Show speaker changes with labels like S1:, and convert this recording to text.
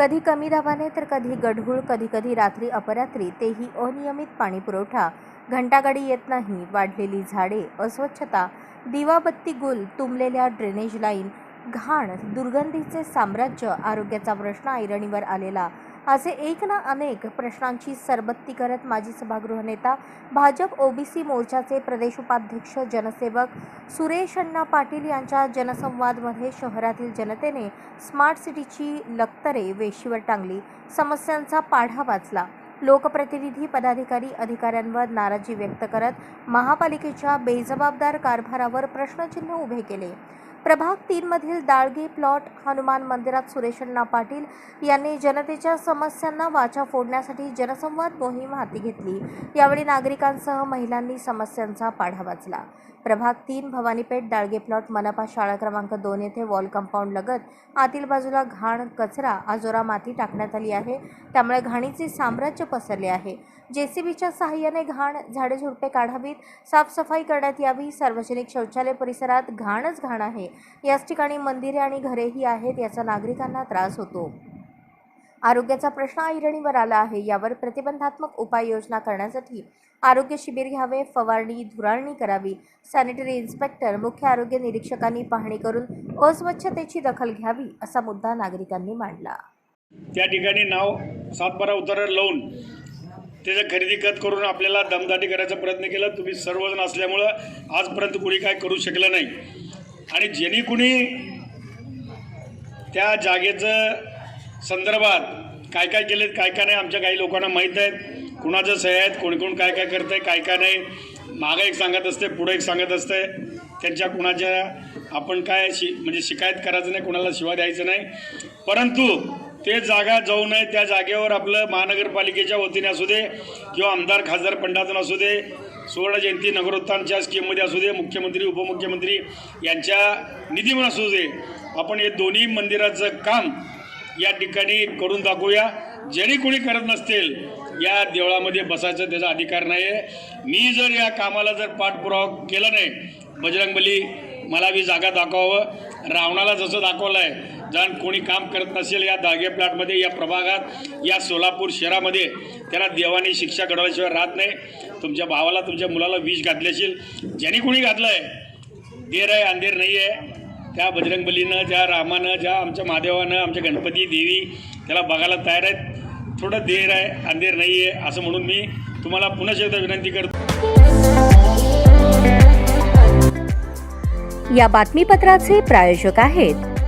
S1: कधी कमी दाबाने तर कधी गढूळ कधी कधी रात्री अपरात्री तेही अनियमित पाणी पुरवठा घंटागाडी येत नाही वाढलेली झाडे अस्वच्छता दिवाबत्ती गुल तुंबलेल्या ड्रेनेज लाईन घाण दुर्गंधीचे साम्राज्य आरोग्याचा प्रश्न ऐरणीवर आलेला. असे एक ना अनेक प्रश्नांची सरबत्ती करत माजी सभागृह नेता भाजप ओबीसी मोर्चाचे प्रदेश उपाध्यक्ष जनसेवक सुरेश अण्णा पाटील यांच्या जनसंवादमध्ये शहरातील जनतेने स्मार्ट सिटीची लक्तरे वेशीवर टांगली. समस्यांचा पाढा वाचला. लोकप्रतिनिधी पदाधिकारी अधिकाऱ्यांवर नाराजी व्यक्त करत महापालिकेच्या बेजबाबदार कारभारावर प्रश्नचिन्ह उभे केले. प्रभाग तीनमधील दाळगे प्लॉट हनुमान मंदिरात सुरेशण्णा पाटील यांनी जनतेच्या समस्यांना वाचा फोडण्यासाठी जनसंवाद मोहीम हाती घेतली. यावेळी नागरिकांसह महिलांनी समस्यांचा पाढा वाचला. प्रभाग तीन भवानीपेठ दाळगे प्लॉट मनपा शाळा क्रमांक दोन येथे वॉल कंपाऊंड लगत आतील बाजूला घाण कचरा आजोरा माती टाकण्यात आली आहे. त्यामुळे घाणीचे साम्राज्य पसरले आहे. जेसीबीच्या सहाय्याने घाण झाडे झुडपे काढावीत साफसफाई करण्यात यावी सार्वजनिक शौचालय परिसरात घाणच घाण आहे. याच ठिकाणी मंदिरे आणि घरेही आहेत याचा नागरिकांना त्रास होतो. आरोग्याचा प्रश्न ऐरणीवर आला आहे. यावर प्रतिबंधात्मक उपाययोजना करण्यासाठी आरोग्य शिबिर घ्यावे फवारणी धुराळणी करावी सॅनिटरी इन्स्पेक्टर मुख्य आरोग्य निरीक्षकांनी पाहणी करून अस्वच्छतेची दखल घ्यावी असा मुद्दा नागरिकांनी मांडला.
S2: त्या ठिकाणी नाव सातबारा उतारा लावून त्याचं खरेदी खत करून आपल्याला दमदाटी करायचा प्रयत्न केला. तुम्ही सर्वजण असल्यामुळं आजपर्यंत कुणी काय करू शकलं नाही. आणि ज्यांनी कुणी त्या जागेचं संदर्भात काय काय केलेत काय काय नाही आमच्या काही लोकांना माहीत आहेत. कुणाचं सह्या आहेत कोण कोण काय काय करतं आहे काय काय नाही. मागं एक सांगत असते पुढं एक सांगत असते. त्यांच्या कुणाच्या आपण काय शि म्हणजे शिकायत करायचं नाही कुणाला शिवा द्यायचं नाही. परंतु ते जागा जाऊ नये त्या जागेवर आपलं महानगरपालिकेच्या वतीने असू दे किंवा आमदार खासदार पंडातून असू दे सुवर्ण जयंती नगरोत्थानच्या स्कीममध्ये असू दे मुख्यमंत्री उपमुख्यमंत्री यांच्या निधीवर असू दे आपण हे दोन्ही मंदिराचं काम या ठिकाणी करून दाखवूया. जरी कोणी करत नसतील या देवळामध्ये बसायचं त्याचा अधिकार नाही आहे मी जर या कामाला जर पाठपुरावा केला नाही बजरंगबली मला बी जागा दाखवावं. रावणाला जसं दाखवलं आहे जण कोणी काम करत नसेल या दागे प्लॉटमध्ये या प्रभागात या सोलापूर शहरामध्ये त्याला देवाने शिक्षा घडवल्याशिवाय राहत नाही. तुमच्या भावाला तुमच्या मुलाला विष घातल्याशील. ज्यांनी कोणी घातलं आहे देर आहे अंधेर नाही आहे. त्या बजरंगबलीनं ज्या रामानं ज्या आमच्या महादेवानं आमच्या गणपती देवी त्याला बघायला तयार आहेत. थोडं देर आहे अंधेर नाही आहे असं म्हणून मी तुम्हाला पुन्हा एकदा विनंती करतो.
S1: या बातमीपत्राचे प्रायोजक आहेत